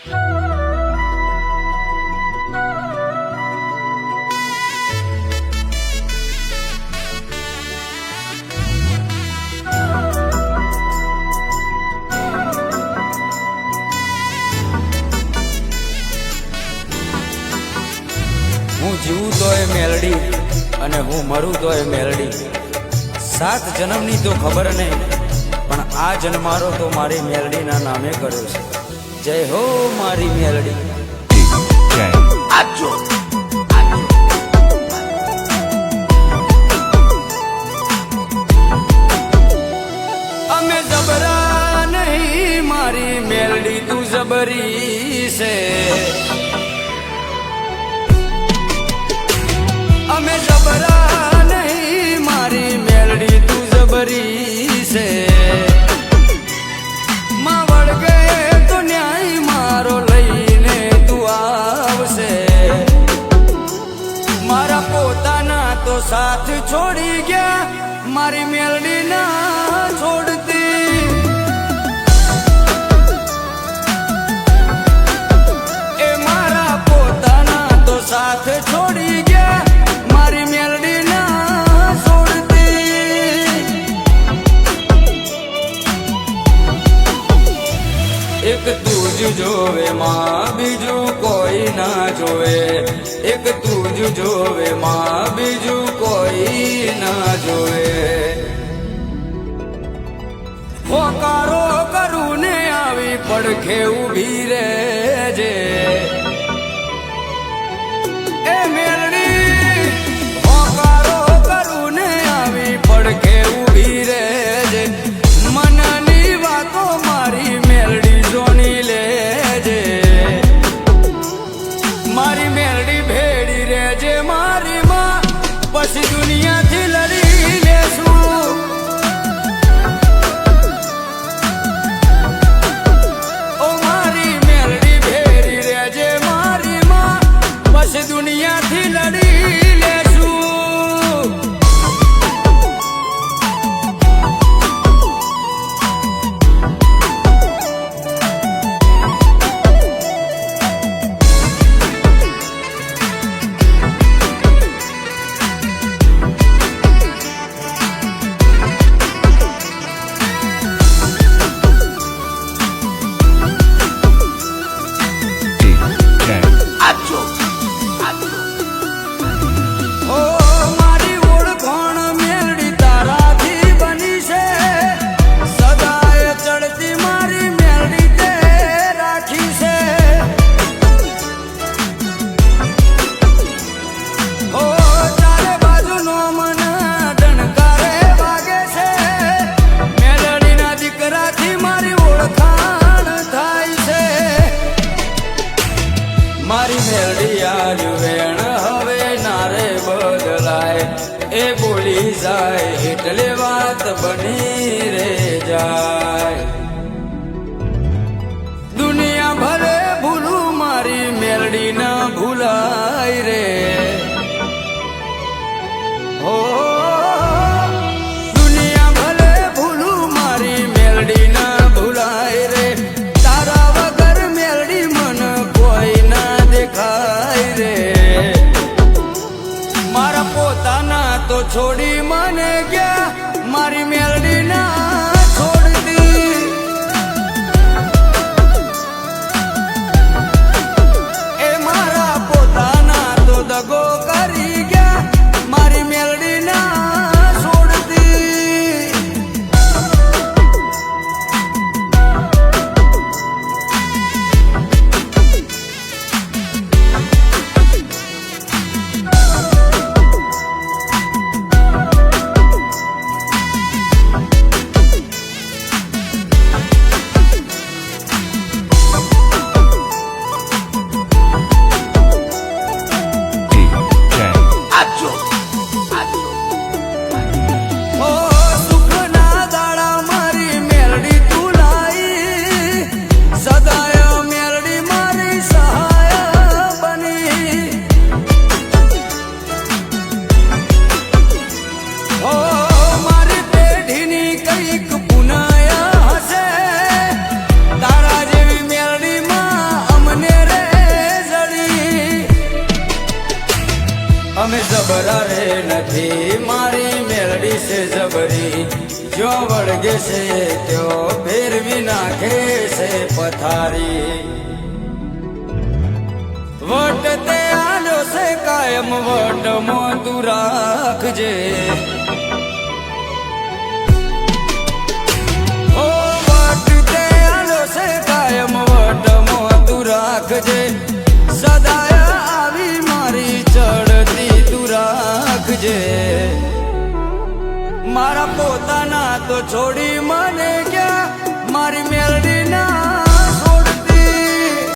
જીવું તોય મેલડી અને હું મરું તો એ મેલડી. સાત જન્મની તો ખબર નહીં, પણ આ જન્મારો તો મારી મેલડીના નામે કર્યો છે. જય હો મારી મેલડી. અમે જબરા નહીં મારી મેલડી તું જબરી. સાથ છોડી ગયા. મારી મેલડી ના છોડતી એક તું જોવે, માં બીજું કોઈ ના જોવે. એક તું જોવે, માં બીજું કોઈ ના જોવે. હોકારો કરું ને આવી પડખે ઊભી રહેજે. એટલે વાત બની રે જાય જબરા નથી, મારી મેળડી છે જબરી. જો વળગે છે, તો ફેરવી નાખે છે પથારી. વટ તે આડો છે કાયમ, વટ મોતું રાખજે. મારા પોતાના તો છોડી મને